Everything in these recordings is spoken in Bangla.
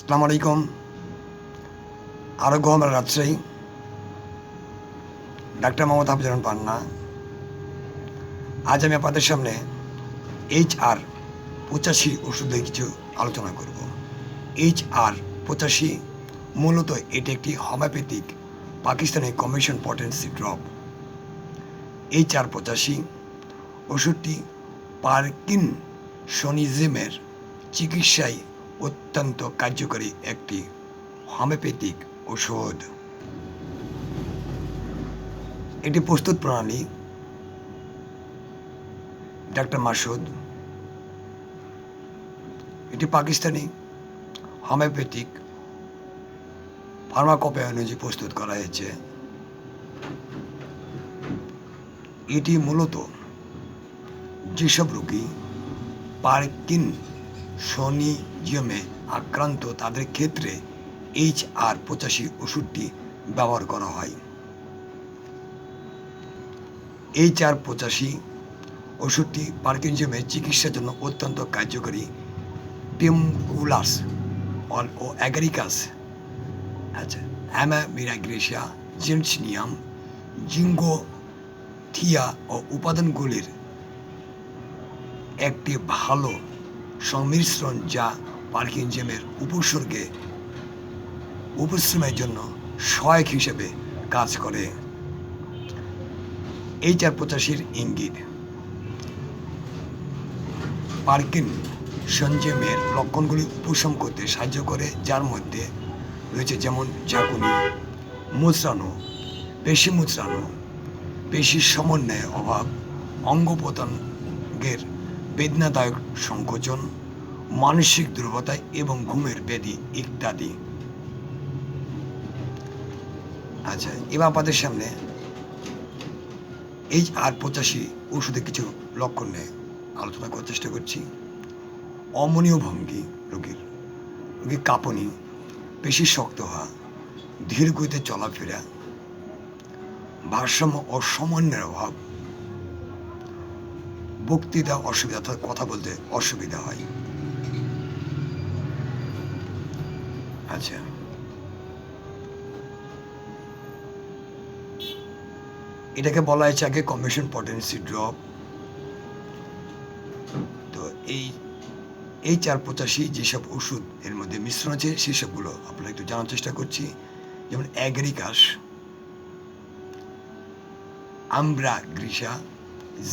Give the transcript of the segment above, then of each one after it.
আসসালামু আলাইকুম। আরোগ্য আমরা রাজশাহী। ডাক্তার মোহাম্মদ হাফিজুর পান্না। আজ আমি আপনাদের সামনে এইচ আর পঁচাশি ওষুধে কিছু আলোচনা করব। এইচ আর পঁচাশি মূলত এটি একটি হোমিওপ্যাথিক পাকিস্তানের commission potency drop. H R পঁচাশি ওষুধটি পার্কিন শনিজমের চিকিৎসায় অত্যন্ত কার্যকরী একটি হোমিওপ্যাথিক ওষুধ। এটি প্রস্তুত প্রণালী। ডাক্তার মাসুদ। এটি পাকিস্তানি হোমিওপ্যাথিক ফার্মাকোপে অনুযায়ী প্রস্তুত করা হয়েছে। এটি মূলত যেসব রোগী পার্কিন শনিজিয়মে আক্রান্ত তাদের ক্ষেত্রে এইচ আর পঁচাশি ওষুধটি ব্যবহার করা হয়। এইচ আর পঁচাশি ওষুধটি পার্কিনজিয়মের চিকিৎসার জন্য অত্যন্ত কার্যকরী। টেমকুলাস ও অ্যাগারিকাস আচ্ছা অ্যামামিরাগ্রেশিয়া জেন্সনিয়াম জিঙ্গো থিয়া ও উপাদানগুলির একটি ভালো সংমিশ্রণ যা পার্কিনজেমের উপসর্গে উপশ্রমের জন্য সহায়ক হিসেবে কাজ করে। এই চার পঁচাশির ইঙ্গিত। পার্কিন সঞ্জেমের লক্ষণগুলি উপশম করতে সাহায্য করে, যার মধ্যে রয়েছে যেমন ঝাঁকুনি, মুচড়ানো, পেশি মুচড়ানো, পেশির সমন্বয়ের অভাব অঙ্গ প্রত্যঙ্গের বেদনাদায়ক সংকোচন, মানসিক দুর্বলতা এবং ঘুমের ব্যাধি ইত্যাদি। আচ্ছা এবার আপনাদের সামনে এই আর পঁচাশি ওষুধে কিছু লক্ষণ নিয়ে আলোচনা করার চেষ্টা করছি। অমনীয় ভঙ্গি রোগীর রোগীর কাঁপনি, পেশি শক্ত হওয়া, ধীর গতিতে চলাফেরা, ভারসাম্য ও সমন্বয়ের অভাব বক্তৃতা অসুবিধা, অর্থাৎ কথা বলতে অসুবিধা হয়। আচ্ছা। এটাকে বলা হয়েছে আগে কমিশন পটেন্সি ড্রপ তো এই এই চার পঁচাশি যেসব ওষুধ এর মধ্যে মিশ্রণ আছে, সেসবগুলো আপনারা একটু জানার চেষ্টা করছি। যেমন অ্যাগ্রিকাস আমব্রা গ্রিসা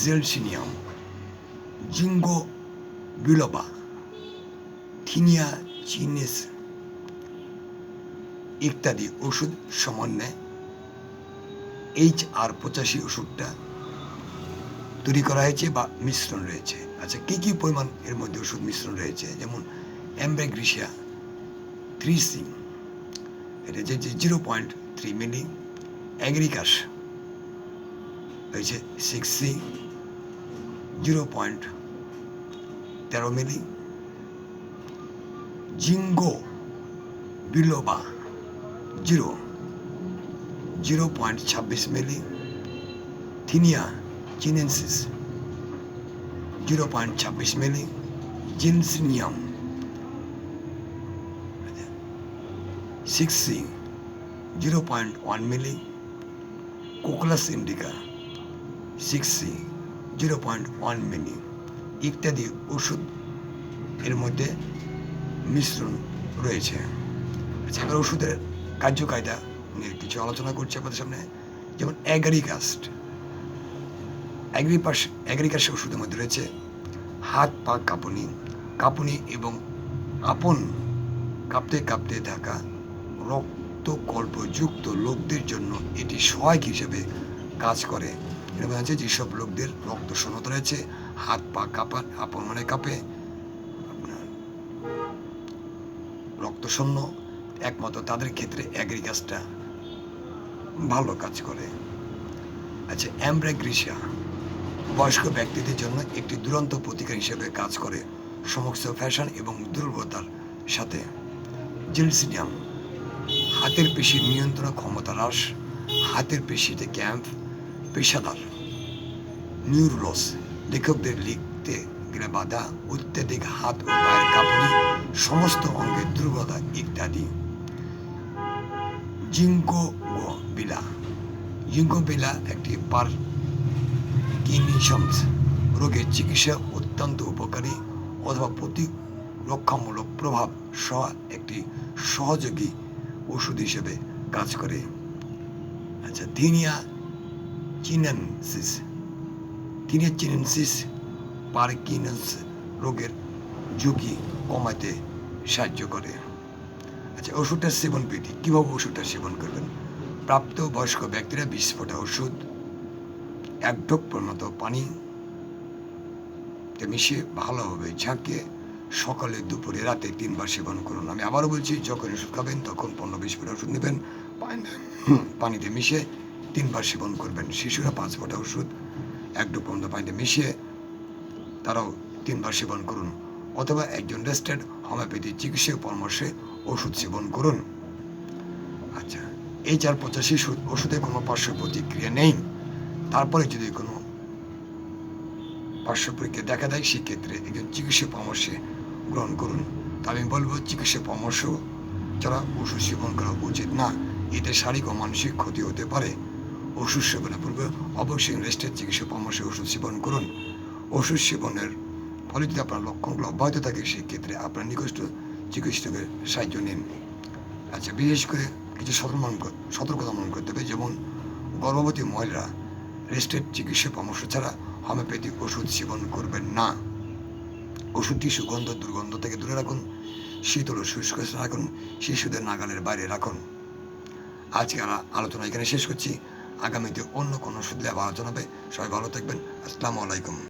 জেলসিনিয়াম জিঙ্গো বিলোবা থিনিয়া চিনেস ইত্যাদি ওষুধ সমন্বয়ে এইচ আর পঁচাশি ওষুধটা তৈরি করা হয়েছে বা মিশ্রণ রয়েছে। আচ্ছা কী কী পরিমাণ এর মধ্যে ওষুধ মিশ্রণ রয়েছে? যেমন অ্যাম্ব্রাগ্রিসিয়া থ্রি সি এটা যে zero point three milli, agaricus, রয়েছে সিক্স সি জিরো পয়েন্ট তেরো milli ginkgo biloba, zero. Zero point ছাব্বিশ মিলি। থিনিয়া চিনেন্সিস, জিরো পয়েন্ট ছাব্বিশ milli. জিনসিনিয়াম। Six C, zero point one milli. Cocculus indica, six C, zero point one milli. ইত্যাদি ওষুধ এর মধ্যে মিশ্রণ রয়েছে। আচ্ছা এবার ওষুধের কার্যকারিতা নিয়ে কিছু আলোচনা করছি আপনাদের সামনে। যেমন অ্যাগ্রিকাস্ট। অ্যাগ্রিপাস অ্যাগ্রিকাস্ট ওষুধের মধ্যে রয়েছে হাত পা কাঁপুনি কাঁপুনি এবং আপন কাঁপতে কাঁপতে থাকা রক্তকল্পযুক্ত লোকদের জন্য এটি সহায়ক হিসেবে কাজ করে। এরকম আছে যেসব লোকদের রক্ত শূন্যতা রয়েছে হাত পা কাঁপান আপন মনে কাঁপে। আপনার রক্তশূন্য একমাত্র তাদের ক্ষেত্রে অ্যাগ্রিকাসটা ভালো কাজ করে। আচ্ছা অ্যাম্ব্রাগ্রিসিয়া বয়স্ক ব্যক্তিদের জন্য একটি দুরন্ত প্রতিকার হিসেবে কাজ করে। সমস্ত ফ্যাশন এবং দুর্বলতার সাথে জিলসিনিয়াম হাতের পেশির নিয়ন্ত্রণ ক্ষমতা হ্রাস, হাতের পেশিতে ক্যাম্প পেশাদার, নিউরোলস লেখকদের লিখতে গেলে বাধা, অত্যাধিক হাত ও পায়ের কাঁপুনি, সমস্ত অঙ্গের দুর্বলতা ইত্যাদি। জিঙ্কো বিলা জিঙ্কো বিলা একটি পার কিনিশমস রোগের চিকিৎসা অত্যন্ত উপকারী অথবা প্রতিরক্ষামূলক প্রভাব সহ একটি সহযোগী ওষুধ হিসেবে কাজ করে। আচ্ছা থিনিয়া চিনেনসিস। থিনিয়া চিনেনসিস পার্কিনস রোগের ঝুঁকি কমাতে সাহায্য করে। আচ্ছা ওষুধটার সেবন বিধি কীভাবে ওষুধটা সেবন করবেন? প্রাপ্ত বয়স্ক ব্যক্তিরা বিশ ফোঁটা ওষুধ, এক ঢোক পরিণত পানি মিশিয়ে ভালোভাবে ঝাঁকিয়ে সকালে, দুপুরে, রাতে তিনবার সেবন করুন। আমি আবারও বলছি, যখন ওষুধ খাবেন, তখন পনেরো বিশ ফোঁটা ওষুধ নেবেন। পানি- পানিতে মিশিয়ে তিনবার সেবন করবেন। শিশুরা পাঁচ ফোঁটা ওষুধ এক ঢোক পর্যন্ত পানিতে মিশিয়ে তারাও তিনবার সেবন করুন, অথবা একজন রেস্টেড হোমিওপ্যাথি চিকিৎসক পরামর্শে ওষুধ সেবন করুন। আচ্ছা এই চার পঁচাশি ওষুধে কোনো পার্শ্ব প্রতিক্রিয়া নেই। তারপরে যদি কোনো পার্শ্ব প্রতিক্রিয়া দেখা দেয়, সেক্ষেত্রে একজন চিকিৎসা পরামর্শে গ্রহণ করুন। তা আমি বলব চিকিৎসা পরামর্শ ছাড়া ওষুধ সেবন করা উচিত না। এতে শারীরিক ও মানসিক ক্ষতি হতে পারে। ওষুধ সেবনের পূর্বে অবশ্যই রেস্টের চিকিৎসা পরামর্শে ওষুধ সেবন করুন। ওষুধ সেবনের ফলে যদি আপনার লক্ষণগুলো অব্যাহত থাকে, সেক্ষেত্রে আপনার নিকষ্ট চিকিৎসকের সাহায্য নিন। আচ্ছা বিশেষ করে কিছু সতর্কমান সতর্কতা মনে করতে হবে, যেমন গর্ভবতী মহিলারা রেস্টের চিকিৎসা পরামর্শ ছাড়া হোমিওপ্যাথিক ওষুধ সেবন করবেন না। ওষুধটি সুগন্ধ, দুর্গন্ধ থেকে দূরে রাখুন, শীতল শুষ্ক রাখুন, শিশুদের নাগালের বাইরে রাখুন। আজকে আলোচনা এখানে শেষ করছি। আগামীতে অন্য কোনো ওষুধ আবার আলোচনা হবে। সবাই ভালো থাকবেন। আসসালামু আলাইকুম।